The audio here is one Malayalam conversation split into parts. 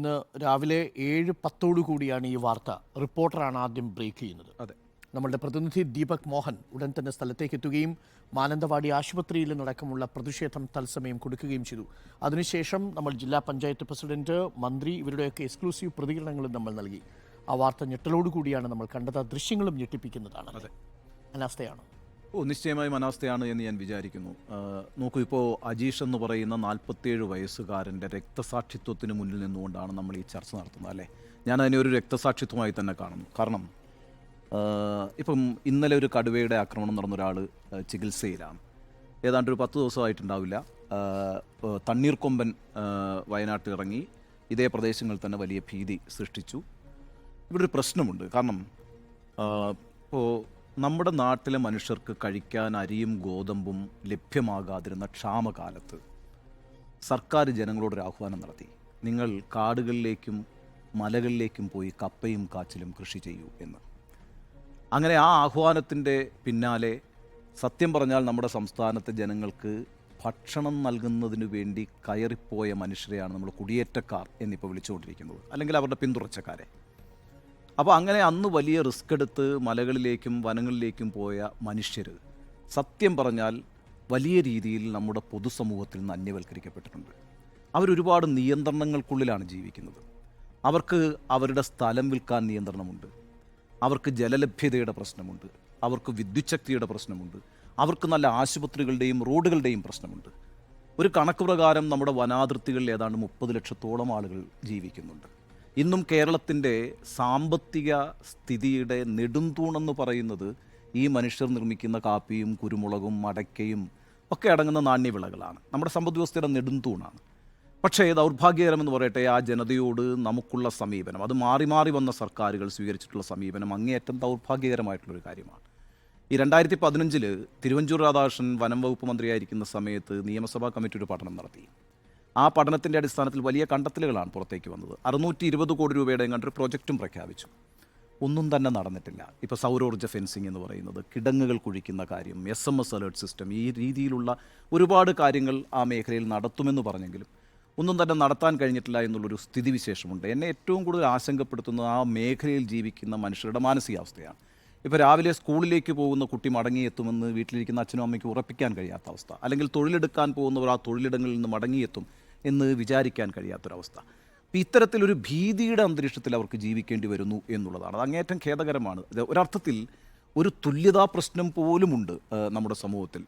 ഇന്ന് രാവിലെ ഏഴ് പത്തോടു കൂടിയാണ് ഈ വാർത്ത. റിപ്പോർട്ടറാണ് ആദ്യം ബ്രേക്ക് ചെയ്യുന്നത്. അതെ. നമ്മളുടെ പ്രതിനിധി ദീപക് മോഹൻ ഉടൻ തന്നെ സ്ഥലത്തേക്ക് എത്തുകയും മാനന്തവാടി ആശുപത്രിയിൽ നടക്കമുള്ള പ്രതിഷേധം തത്സമയം കൊടുക്കുകയും ചെയ്തു. അതിനുശേഷം നമ്മൾ ജില്ലാ പഞ്ചായത്ത് പ്രസിഡന്റ് മന്ത്രി ഇവരുടെയൊക്കെ എക്സ്ക്ലൂസീവ് പ്രതികരണങ്ങളും നമ്മൾ നൽകി. ആ വാർത്ത ഞെട്ടലോടുകൂടിയാണ് നമ്മൾ കണ്ടത്. ആ ദൃശ്യങ്ങളും ഞെട്ടിപ്പിക്കുന്നതാണ്. അതെ. അനാസ്ഥയാണ്? ഓ നിശ്ചയമായും അനാസ്ഥയാണ് എന്ന് ഞാൻ വിചാരിക്കുന്നു. നോക്കൂ ഇപ്പോൾ അജീഷ് എന്ന് പറയുന്ന നാൽപ്പത്തിയേഴ് വയസ്സുകാരന്റെ രക്തസാക്ഷിത്വത്തിന് മുന്നിൽ നിന്നുകൊണ്ടാണ് നമ്മൾ ഈ ചർച്ച നടത്തുന്നത് അല്ലേ? ഞാൻ അതിനെ ഒരു രക്തസാക്ഷിത്വമായി തന്നെ കാണുന്നു. കാരണം ഇപ്പം ഇന്നലെ ഒരു കടുവയുടെ ആക്രമണം നടന്ന ഒരാൾ ചികിത്സയിലാണ്. ഏതാണ്ട് ഒരു പത്ത് ദിവസമായിട്ടുണ്ടാവില്ല. തണ്ണീർക്കൊമ്പൻ വയനാട്ടിൽ ഇറങ്ങി ഇതേ പ്രദേശങ്ങളിൽ തന്നെ വലിയ ഭീതി സൃഷ്ടിച്ചു. ഇവിടെ ഒരു പ്രശ്നമുണ്ട്. കാരണം ഇപ്പോൾ നമ്മുടെ നാട്ടിലെ മനുഷ്യർക്ക് കഴിക്കാൻ അരിയും ഗോതമ്പും ലഭ്യമാകാതിരുന്ന ക്ഷാമകാലത്ത് സർക്കാർ ജനങ്ങളോട് ഒരു ആഹ്വാനം നടത്തി. നിങ്ങൾ കാടുകളിലേക്കും മലകളിലേക്കും പോയി കപ്പയും കാച്ചിലും കൃഷി ചെയ്യൂ എന്ന്. അങ്ങനെ ആ ആഹ്വാനത്തിന്റെ പിന്നാലെ സത്യം പറഞ്ഞാൽ നമ്മുടെ സംസ്ഥാനത്തെ ജനങ്ങൾക്ക് ഭക്ഷണം നൽകുന്നതിനു വേണ്ടി കയറിപ്പോയ മനുഷ്യരെയാണ് നമ്മൾ കുടിയേറ്റക്കാർ എന്നിപ്പോൾ വിളിച്ചുകൊണ്ടിരിക്കുന്നത്. അല്ലെങ്കിൽ അവരുടെ പിന്തുടർച്ചക്കാരെ. അപ്പോൾ അങ്ങനെ അന്ന് വലിയ റിസ്ക് എടുത്ത് മലകളിലേക്കും വനങ്ങളിലേക്കും പോയ മനുഷ്യർ സത്യം പറഞ്ഞാൽ വലിയ രീതിയിൽ നമ്മുടെ പൊതുസമൂഹത്തിൽ നിന്ന് അന്യവൽക്കരിക്കപ്പെട്ടിട്ടുണ്ട്. അവരൊരുപാട് നിയന്ത്രണങ്ങൾക്കുള്ളിലാണ് ജീവിക്കുന്നത്. അവർക്ക് അവരുടെ സ്ഥലം വിൽക്കാൻ നിയന്ത്രണമുണ്ട്. അവർക്ക് ജലലഭ്യതയുടെ പ്രശ്നമുണ്ട്. അവർക്ക് വിദ്യുച്ഛക്തിയുടെ പ്രശ്നമുണ്ട്. അവർക്ക് നല്ല ആശുപത്രികളുടെയും റോഡുകളുടെയും പ്രശ്നമുണ്ട്. ഒരു കണക്ക് പ്രകാരം നമ്മുടെ വനാതിർത്തികളിൽ ഏതാണ്ട് മുപ്പത് ലക്ഷത്തോളം ആളുകൾ ജീവിക്കുന്നുണ്ട്. ഇന്നും കേരളത്തിന്റെ സാമ്പത്തിക സ്ഥിതിയുടെ നെടുന്തൂണെന്ന് പറയുന്നത് ഈ മനുഷ്യർ നിർമ്മിക്കുന്ന കാപ്പിയും കുരുമുളകും അടയ്ക്കയും ഒക്കെ അടങ്ങുന്ന നാണ്യവിളകളാണ്. നമ്മുടെ സമ്പദ് വ്യവസ്ഥയുടെ നെടുന്തൂണാണ്. പക്ഷേ ദൗർഭാഗ്യകരമെന്ന് പറയട്ടെ ആ ജനതയോട് നമുക്കുള്ള സമീപനം അത് മാറി മാറി വന്ന സർക്കാരുകൾ സ്വീകരിച്ചിട്ടുള്ള സമീപനം അങ്ങേയറ്റം ദൗർഭാഗ്യകരമായിട്ടുള്ളൊരു കാര്യമാണ്. ഈ രണ്ടായിരത്തി പതിനഞ്ചിൽ തിരുവഞ്ചൂർ രാധാകൃഷ്ണൻ വനം വകുപ്പ് മന്ത്രിയായിരിക്കുന്ന സമയത്ത് നിയമസഭാ കമ്മിറ്റി ഒരു പഠനം നടത്തി. ആ പഠനത്തിന്റെ അടിസ്ഥാനത്തിൽ വലിയ കണ്ടെത്തലുകളാണ് പുറത്തേക്ക് വന്നത്. അറുന്നൂറ്റി ഇരുപത് കോടി രൂപയുടെ കണ്ടൊരു പ്രൊജക്റ്റും പ്രഖ്യാപിച്ചു. ഒന്നും തന്നെ നടന്നിട്ടില്ല. ഇപ്പോൾ സൗരോർജ ഫെൻസിങ് എന്ന് പറയുന്നത് കിടങ്ങുകൾ കുഴിക്കുന്ന കാര്യം S M S alert system ഈ രീതിയിലുള്ള ഒരുപാട് കാര്യങ്ങൾ ആ മേഖലയിൽ നടത്തുമെന്ന് പറഞ്ഞെങ്കിലും ഒന്നും തന്നെ നടത്താൻ കഴിഞ്ഞിട്ടില്ല എന്നുള്ളൊരു സ്ഥിതിവിശേഷമുണ്ട്. എന്നെ ഏറ്റവും കൂടുതൽ ആശങ്കപ്പെടുത്തുന്നത് ആ മേഖലയിൽ ജീവിക്കുന്ന മനുഷ്യരുടെ മാനസികാവസ്ഥയാണ്. ഇപ്പോൾ രാവിലെ സ്കൂളിലേക്ക് പോകുന്ന കുട്ടി മടങ്ങിയെത്തുമെന്ന് വീട്ടിലിരിക്കുന്ന അച്ഛനും അമ്മയ്ക്ക് ഉറപ്പിക്കാൻ കഴിയാത്ത അവസ്ഥ. അല്ലെങ്കിൽ തൊഴിലെടുക്കാൻ പോകുന്നവർ ആ തൊഴിലിടങ്ങളിൽ നിന്ന് മടങ്ങിയെത്തും. എന്ന് വിചാരിക്കാൻ കഴിയാത്തൊരവസ്ഥ. അപ്പോൾ ഇത്തരത്തിലൊരു ഭീതിയുടെ അന്തരീക്ഷത്തിൽ അവർക്ക് ജീവിക്കേണ്ടി വരുന്നു എന്നുള്ളതാണ്. അത് അങ്ങേറ്റം ഖേദകരമാണ്. ഒരർത്ഥത്തിൽ ഒരു തുല്യതാ പ്രശ്നം പോലുമുണ്ട് നമ്മുടെ സമൂഹത്തിൽ.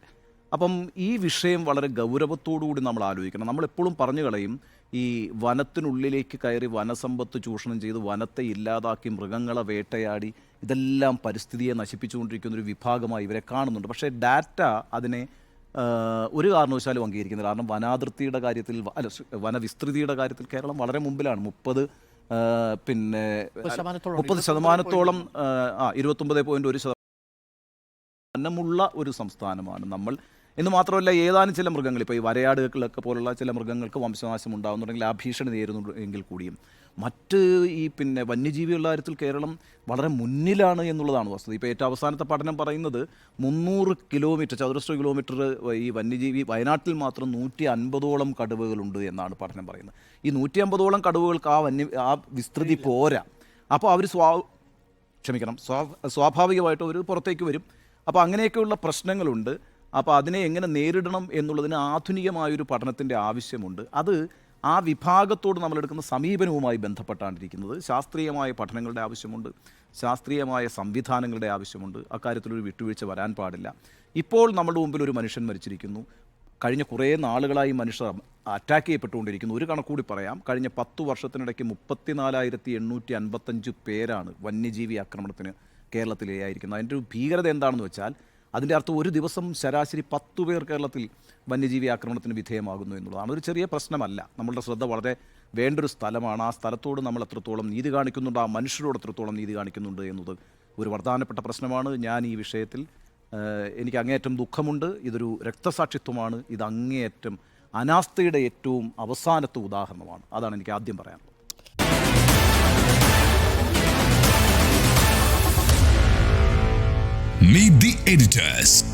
അപ്പം ഈ വിഷയം വളരെ ഗൗരവത്തോടുകൂടി നമ്മൾ ആലോചിക്കണം. നമ്മളെപ്പോഴും പറഞ്ഞു കളയും ഈ വനത്തിനുള്ളിലേക്ക് കയറി വനസമ്പത്ത് ചൂഷണം ചെയ്ത് വനത്തെ ഇല്ലാതാക്കി മൃഗങ്ങളെ വേട്ടയാടി ഇതെല്ലാം പരിസ്ഥിതിയെ നശിപ്പിച്ചുകൊണ്ടിരിക്കുന്ന ഒരു വിഭാഗമായി ഇവരെ കാണുന്നുണ്ട്. പക്ഷേ ഡാറ്റ അതിനെ ഒരു കാരണവശാലും അംഗീകരിക്കുന്നില്ല. കാരണം വനാതിർത്തിയുടെ കാര്യത്തിൽ അല്ല വനവിസ്തൃതിയുടെ കാര്യത്തിൽ കേരളം വളരെ മുമ്പിലാണ്. മുപ്പത് പിന്നെ മുപ്പത് ശതമാനത്തോളം ആ, ഇരുപത്തൊമ്പത് പോയിന്റ് ഒരു ശതമാനം വനമുള്ള ഒരു സംസ്ഥാനമാണ് നമ്മൾ. എന്ന് മാത്രമല്ല ഏതാനും ചില മൃഗങ്ങൾ ഇപ്പോൾ ഈ വരയാടുകളൊക്കെ പോലുള്ള ചില മൃഗങ്ങൾക്ക് വംശനാശം ഉണ്ടാകുന്നുണ്ടെങ്കിൽ ആ ഭീഷണി നേരിടുന്നു എങ്കിൽ കൂടിയും. മറ്റ് ഈ പിന്നെ വന്യജീവികളുടെ കാര്യത്തിൽ കേരളം വളരെ മുന്നിലാണ് എന്നുള്ളതാണ് വസ്തുത. ഇപ്പോൾ ഏറ്റവും അവസാനത്തെ പഠനം പറയുന്നത് മുന്നൂറ് കിലോമീറ്റർ ചതുരശ്ര കിലോമീറ്റർ ഈ വന്യജീവി വയനാട്ടിൽ മാത്രം നൂറ്റി അൻപതോളം കടുവകളുണ്ട് എന്നാണ് പഠനം പറയുന്നത്. ഈ നൂറ്റി അമ്പതോളം കടുവകൾക്ക് ആ വന്യ ആ വിസ്തൃതി പോരാ. അപ്പോൾ അവർ സ്വാ ക്ഷമിക്കണം സ്വാ സ്വാഭാവികമായിട്ട് അവർ പുറത്തേക്ക് വരും. അപ്പോൾ അങ്ങനെയൊക്കെയുള്ള പ്രശ്നങ്ങളുണ്ട്. അപ്പോൾ അതിനെ എങ്ങനെ നേരിടണം എന്നുള്ളതിന് ആധുനികമായൊരു പഠനത്തിന്റെ ആവശ്യമുണ്ട്. അത് ആ വിഭാഗത്തോട് നമ്മളെടുക്കുന്ന സമീപനവുമായി ബന്ധപ്പെട്ടാണ്ടിരിക്കുന്നത് ശാസ്ത്രീയമായ പഠനങ്ങളുടെ ആവശ്യമുണ്ട് ശാസ്ത്രീയമായ സംവിധാനങ്ങളുടെ ആവശ്യമുണ്ട്. അക്കാര്യത്തിലൊരു വിട്ടുവീഴ്ച വരാൻ പാടില്ല. ഇപ്പോൾ നമ്മുടെ മുമ്പിൽ ഒരു മനുഷ്യൻ മരിച്ചിരിക്കുന്നു. കഴിഞ്ഞ കുറേ നാളുകളായി മനുഷ്യർ അറ്റാക്ക് ചെയ്യപ്പെട്ടുകൊണ്ടിരിക്കുന്നു. ഒരു കണക്കൂടി പറയാം. കഴിഞ്ഞ പത്ത് വർഷത്തിനിടയ്ക്ക് മുപ്പത്തിനാലായിരത്തി എണ്ണൂറ്റി അൻപത്തഞ്ച് പേരാണ് വന്യജീവി ആക്രമണത്തിന് കേരളത്തിലേയായിരിക്കുന്നത് അതിന്റെ ഒരു ഭീകരത എന്താണെന്ന് വെച്ചാൽ അതിന്റെ അർത്ഥം ഒരു ദിവസം ശരാശരി പത്തു പേർ കേരളത്തിൽ വന്യജീവി ആക്രമണത്തിന് വിധേയമാകുന്നു എന്നുള്ളതാണ്. ഒരു ചെറിയ പ്രശ്നമല്ല. നമ്മളുടെ ശ്രദ്ധ വളരെ വേണ്ടൊരു സ്ഥലമാണ്. ആ സ്ഥലത്തോട് നമ്മൾ എത്രത്തോളം നീതി കാണിക്കുന്നുണ്ട് ആ മനുഷ്യരോട് എത്രത്തോളം നീതി കാണിക്കുന്നുണ്ട് എന്നത് ഒരു പ്രധാനപ്പെട്ട പ്രശ്നമാണ്. ഞാൻ ഈ വിഷയത്തിൽ എനിക്ക് അങ്ങേയറ്റം ദുഃഖമുണ്ട്. ഇതൊരു രക്തസാക്ഷിത്വമാണ്. ഇത് അങ്ങേയറ്റം അനാസ്ഥയുടെ ഏറ്റവും അവസാനത്തെ ഉദാഹരണമാണ്. അതാണ് എനിക്ക് ആദ്യം പറയാനുള്ളത്. Meet the editors.